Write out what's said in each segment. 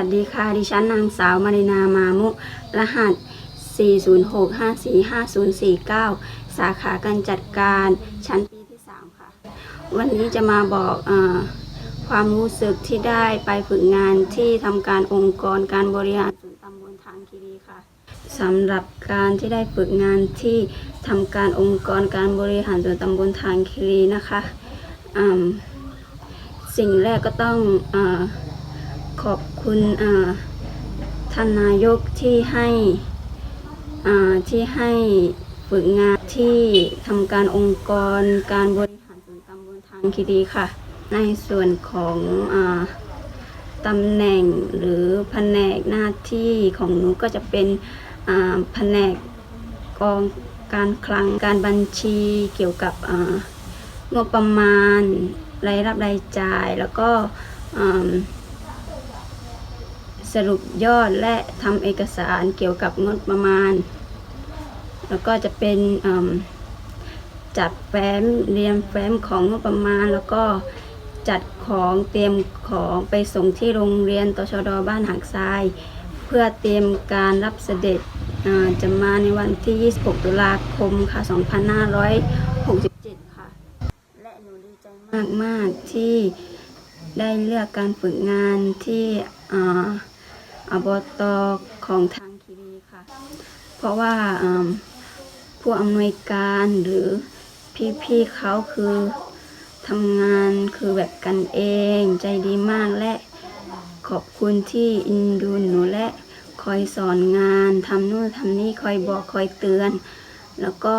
ัสดีค่ะ ดิฉันนางสาวมารินามามุ รหัส 406545049 สาขาการจัดการชั้นปีที่ 3 ค่ะ วันนี้จะมาบอกอความรู้สึกที่ได้ไปฝึกงานที่ทำการองค์กรการบริหารส่วนตำบลทางคีรีค่ะสำหรับการที่ได้ฝึกงานที่ทำการองค์กรการบริหารส่วนตำบลทางคีรีนะคะ สิ่งแรกก็ต้องอ ขอบคุณท่านนายกที่ให้ที่ให้ฝึกงานที่ทำการองค์กรการบริหารส่วนตำบลทางคีรีค่ะ ในส่วนของอตำแหน่งหรือแผนกหน้าที่ของหนูก็จะเป็นแผนกกองการคลังการบัญชีเกี่ยวกับอ่างบประมาณรายรับรายจ่ายแล้วก็ สรุปยอดและทำเอกสารเกี่ยวกับงบประมาณ แล้วก็จะเป็นจัดแฟ้มเรียงแฟ้มของงบประมาณ แล้วก็จัดของเตรียมของไปส่งที่โรงเรียนตชดบ้านหางทราย เพื่อเตรียมการรับเสด็จจะมาในวันที่ 26 ตุลาคมค่ะ 2567 ค่ะ และหนูดีใจมากๆที่ได้เลือกการฝึกงานที่ อ่าอบตของทางคีรีค่ะ เพราะว่าผู้อำนวยการหรือพี่ๆเขาคือทำงานคือแบบกันเองใจดีมากและขอบคุณที่อินดูหนูและคอยสอนงานทำนู่นทำนี่คอยบอกคอยเตือน แล้วก็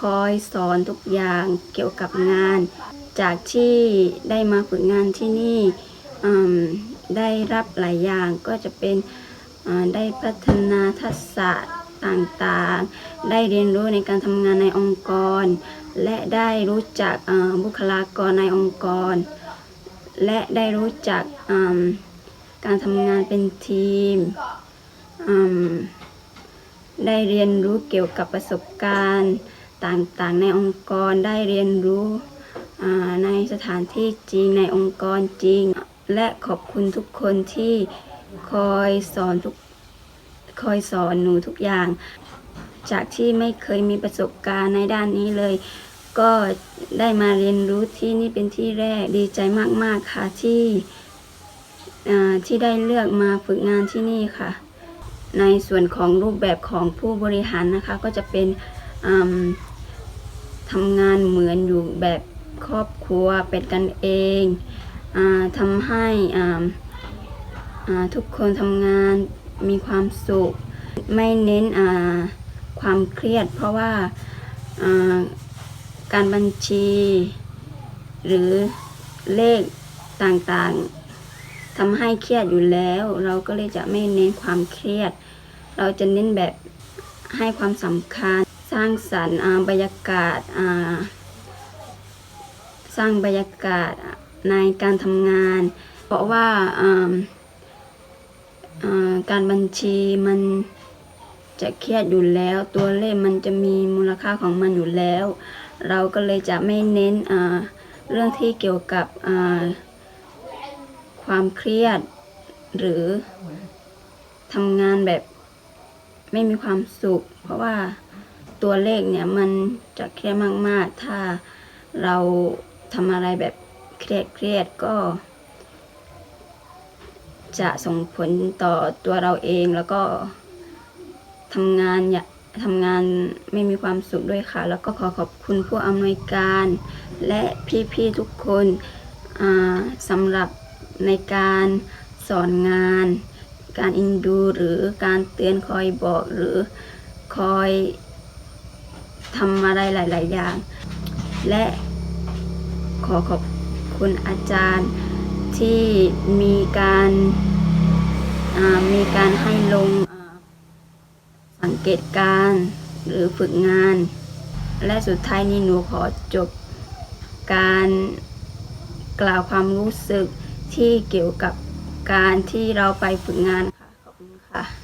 คอยสอนทุกอย่างเกี่ยวกับงาน จากที่ได้มาฝึกงานที่นี่ ได้รับหลายอย่างก็จะเป็นได้พัฒนาทักษะต่างๆ ได้เรียนรู้ในการทำงานในองค์กร และได้รู้จักอ่าบุคลากรในองค์กร และได้รู้จักการทำงานเป็นทีม ได้เรียนรู้เกี่ยวกับประสบการณ์ต่างๆ ในองค์กร ได้เรียนรู้ในสถานที่จริงในองค์กรจริง และขอบคุณทุกคนที่คอยสอนทุกคอยสอนหนูทุกอย่าง จากที่ไม่เคยมีประสบการณ์ในด้านนี้เลย ก็ได้มาเรียนรู้ที่นี่เป็นที่แรกดีใจมาก ๆ ค่ะที่ที่ได้เลือกมาฝึกงานที่นี่ค่ะ ในส่วนของรูปแบบของผู้บริหารนะคะก็จะเป็นทำงานเหมือนอยู่แบบครอบครัวเป็นกันเอง ทำให้ทุกคนทำงานมีความสุข ไม่เน้นความเครียด เพราะว่าการบัญชี หรือเลขต่างๆทำให้เครียดอยู่แล้ว เราก็เลยจะไม่เน้นความเครียด เราจะเน้นแบบให้ความสำคัญ สร้างสรรค์บรรยากาศสร้างบรรยากาศ ในการทำงาน เพราะว่าการบัญชีมันจะเครียดอยู่แล้ว ตัวเลขมันจะมีมูลค่าของมันอยู่แล้ว เราก็เลยจะไม่เน้นเรื่องที่เกี่ยวกับความเครียด หรือทำงานแบบไม่มีความสุข เพราะว่าตัวเลขเนี่ยมันจะเครียดมาก ๆ ถ้าเราทำอะไรแบบ เครียดเครียดก็ จะส่งผลต่อตัวเราเองแล้วก็ทำงานอย่าทำงานไม่มีความสุขด้วยค่ะ แล้วก็ขอขอบคุณผู้อำนวยการ และพี่ๆทุกคนสำหรับในการสอนงาน การอินดูหรือการเตือนคอยบอกหรือคอยทำอะไรหลาย ๆ อย่าง และขอขอบ คุณอาจารย์ที่มีการมีการให้ลงสังเกตการหรือฝึกงาน และสุดท้ายนี้หนูขอจบการกล่าวความรู้สึกที่เกี่ยวกับการที่เราไปฝึกงานค่ะ ขอบคุณค่ะ